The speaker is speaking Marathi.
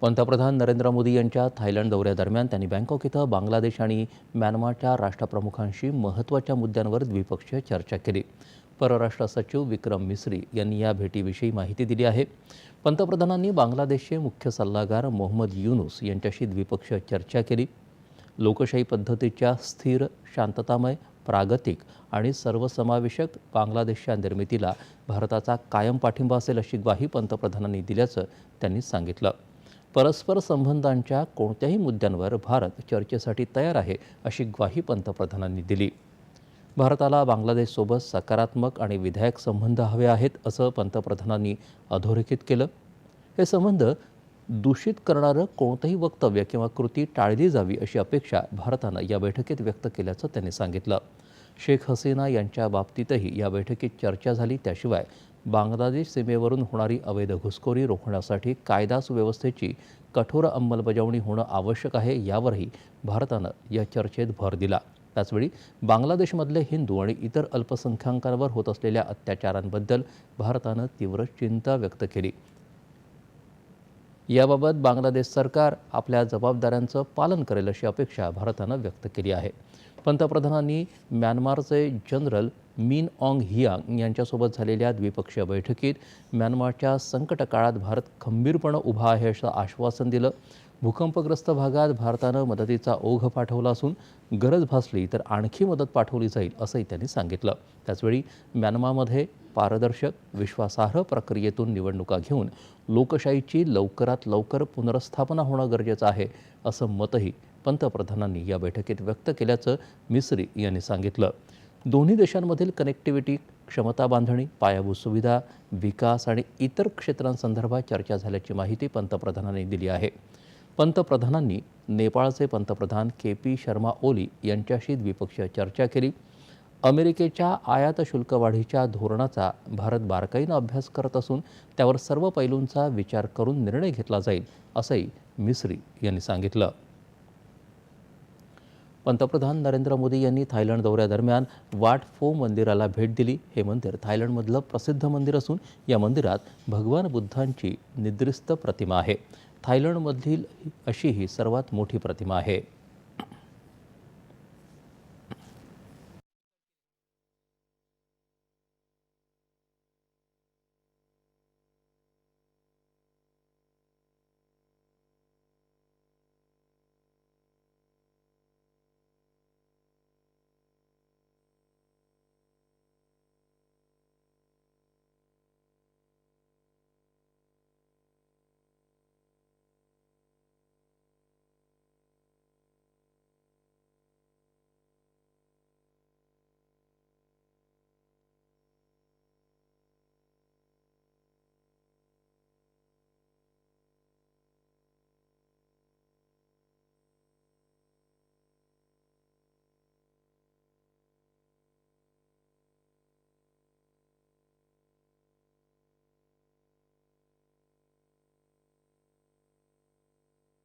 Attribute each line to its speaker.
Speaker 1: पंतप्रधान नरेंद्र मोदी यांच्या थायलंड दौऱ्यादरम्यान त्यांनी बँकॉक इथं बांगलादेश आणि म्यानमारच्या राष्ट्रप्रमुखांशी महत्त्वाच्या मुद्द्यांवर द्विपक्षीय चर्चा केली. परराष्ट्र सचिव विक्रम मिस्री यांनी या भेटीविषयी माहिती दिली आहे. पंतप्रधानांनी बांगलादेशचे मुख्य सल्लागार मोहम्मद युनुस यांच्याशी द्विपक्षीय चर्चा केली. लोकशाही पद्धतीच्या स्थिर शांततामय प्रागतिक आणि सर्वसमावेशक बांगलादेशच्या निर्मितीला भारताचा कायम पाठिंबा असेल अशी ग्वाही पंतप्रधानांनी दिल्याचं त्यांनी सांगितलं. परस्पर संबंधांच्या कोणत्याही मुद्द्यांवर भारत चर्चेसाठी तयार आहे अशी ग्वाही पंतप्रधानांनी दिली. भारताला बांगलादेशसोबत सकारात्मक आणि विधायक संबंध हवे आहेत असं पंतप्रधानांनी अधोरेखित केलं. हे संबंध दूषित करणारं कोणतंही वक्तव्य किंवा कृती टाळली जावी अशी अपेक्षा भारतानं या बैठकीत व्यक्त केल्याचं त्यांनी सांगितलं. शेख हसीना यांच्या बाबतीतही या बैठकीत चर्चा झाली त्याशिवाय बांगलादेश सीमेवरून होणारी अवैध घुसखोरी रोखण्यासाठी कायदा सुव्यवस्थेची कठोर अंमलबजावणी होणं आवश्यक आहे यावरही भारतानं या चर्चेत भर दिला. त्याचवेळी बांगलादेशमधले हिंदू आणि इतर अल्पसंख्याकांवर होत असलेल्या अत्याचारांबद्दल भारतानं तीव्र चिंता व्यक्त केली. याबाबत बांगलादेश सरकार आपल्या जबाबदाऱ्यांचं पालन करेल अशी अपेक्षा भारतानं व्यक्त केली आहे. पंतप्रधानांनी म्यानमारचे जनरल मिन ऑंग हियांग यांच्यासोबत झालेल्या द्विपक्षीय बैठकीत म्यानमारच्या संकट काळात भारत खंबीरपणे उभा आहे असं आश्वासन दिलं. भूकंपग्रस्त भागात भारतानं मदतीचा ओघ पाठवला असून गरज भासली तर आणखी मदत पाठवली जाईल असंही त्यांनी सांगितलं. त्याचवेळी म्यानमारमध्ये पारदर्शक विश्वासार्ह प्रक्रियेतून निवडणुका घेऊन लोकशाहीची लवकरात लवकर पुनर्स्थापना होणं गरजेचं आहे असं मतही पंतप्रधानांनी या बैठकीत व्यक्त केल्याचं मिस्री यांनी सांगितलं. दोन्ही देशांमधील कनेक्टिव्हिटी क्षमता बांधणी पायाभूत सुविधा विकास आणि इतर क्षेत्रांसंदर्भात चर्चा झाल्याची माहिती पंतप्रधानांनी दिली आहे. पंतप्रधानांनी नेपाळचे पंतप्रधान के पी शर्मा ओली यांच्याशी द्विपक्षीय चर्चा केली. अमेरिकेच्या आयात शुल्क वाढीच्या धोरणाचा भारत बारकाईनं अभ्यास करत असून त्यावर सर्व पैलूंचा विचार करून निर्णय घेतला जाईल असंही मिस्री यांनी सांगितलं. पंतप्रधान नरेंद्र मोदी यांनी थायलंड दौऱ्यादरम्यान वाट फो मंदिराला भेट दिली. हे मंदिर थायलंडमधलं प्रसिद्ध मंदिर असून या मंदिरात भगवान बुद्धांची निद्रिस्त प्रतिमा आहे. थायलंडमधील अशी ही सर्वात मोठी प्रतिमा आहे.